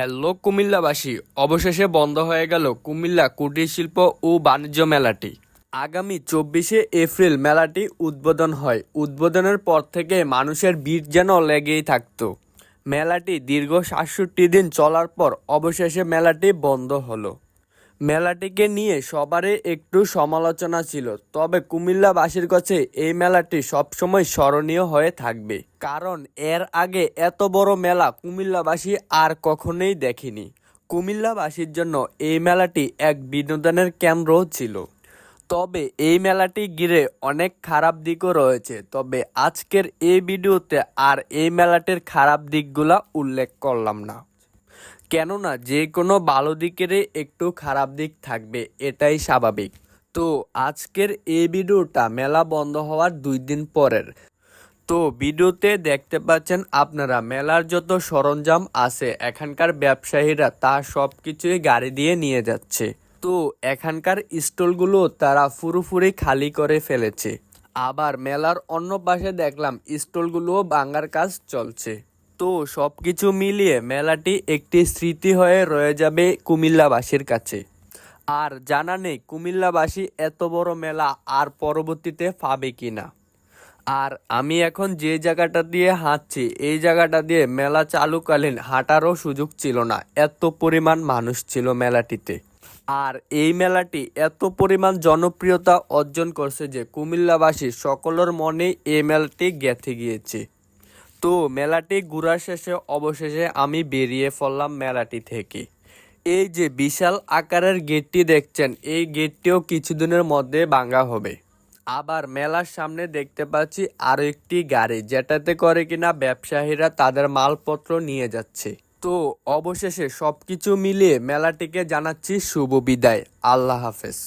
Hello কুমিল্লাবাসী, অবশেষে বন্ধ হয়ে গেল কুমিল্লা কুটির শিল্প ও বাণিজ্য মেলাটি। আগামী চব্বিশে এপ্রিল মেলাটি উদ্বোধন হয়। উদ্বোধনের পর থেকে মানুষের ভিড় যেন লেগেই থাকতো। মেলাটি দীর্ঘ সাতষট্টি দিন চলার পর অবশেষে মেলাটি বন্ধ হলো। মেলাটিকে নিয়ে সবারই একটু সমালোচনা ছিল, তবে কুমিল্লাবাসীর কাছে এই মেলাটি সবসময় স্মরণীয় হয়ে থাকবে। কারণ এর আগে এত বড় মেলা কুমিল্লাবাসী আর কখনোই দেখেনি। কুমিল্লাবাসীর জন্য এই মেলাটি এক বিনোদনের কেন্দ্র ছিল। তবে এই মেলাটি ঘিরে অনেক খারাপ দিকও রয়েছে, তবে আজকের এই ভিডিওতে আর এই মেলাটির খারাপ দিকগুলা উল্লেখ করলাম না। কেননা যে কোনো ভালো দিকেরই একটু খারাপ দিক থাকবে, এটাই স্বাভাবিক। তো আজকের এই ভিডিওটা মেলা বন্ধ হওয়ার দুই দিন পরের। তো ভিডিওতে দেখতে পাচ্ছেন আপনারা, মেলার যত সরঞ্জাম আছে, এখানকার ব্যবসায়ীরা তা সব কিছুই গাড়ি দিয়ে নিয়ে যাচ্ছে। তো এখানকার স্টলগুলো তারা ফুরুফুরি খালি করে ফেলেছে। আবার মেলার অন্য পাশে দেখলাম, স্টলগুলোও ভাঙার কাজ চলছে। তো সব কিছু মিলিয়ে মেলাটি একটি স্মৃতি হয়ে রয়ে যাবে কুমিল্লাবাসীর কাছে। আর জানা নেই কুমিল্লাবাসী এত বড় মেলা আর পরবর্তীতে পাবে কি না আর আমি এখন যে জায়গাটা দিয়ে হাঁটছি, এই জায়গাটা দিয়ে মেলা চালুকালীন হাঁটারও সুযোগ ছিল না। এত পরিমাণ মানুষ ছিল মেলাটিতে। আর এই মেলাটি এত পরিমাণ জনপ্রিয়তা অর্জন করছে যে কুমিল্লাবাসী সকলের মনে এই মেলাটি গেঁথে গিয়েছে। তো মেলাটি ঘোরার শেষে অবশেষে আমি বেরিয়ে পড়লাম মেলাটি থেকে। এই যে বিশাল আকারের গেটটি দেখছেন, এই গেটটিও কিছুদিনের মধ্যে ভাঙা হবে। আবার মেলার সামনে দেখতে পাচ্ছি আরও একটি গাড়ি, যেটাতে করে কিনা ব্যবসায়ীরা তাদের মালপত্র নিয়ে যাচ্ছে। তো অবশেষে সবকিছু মিলিয়ে মেলাটিকে জানাচ্ছি শুভ বিদায়। আল্লাহ হাফেজ।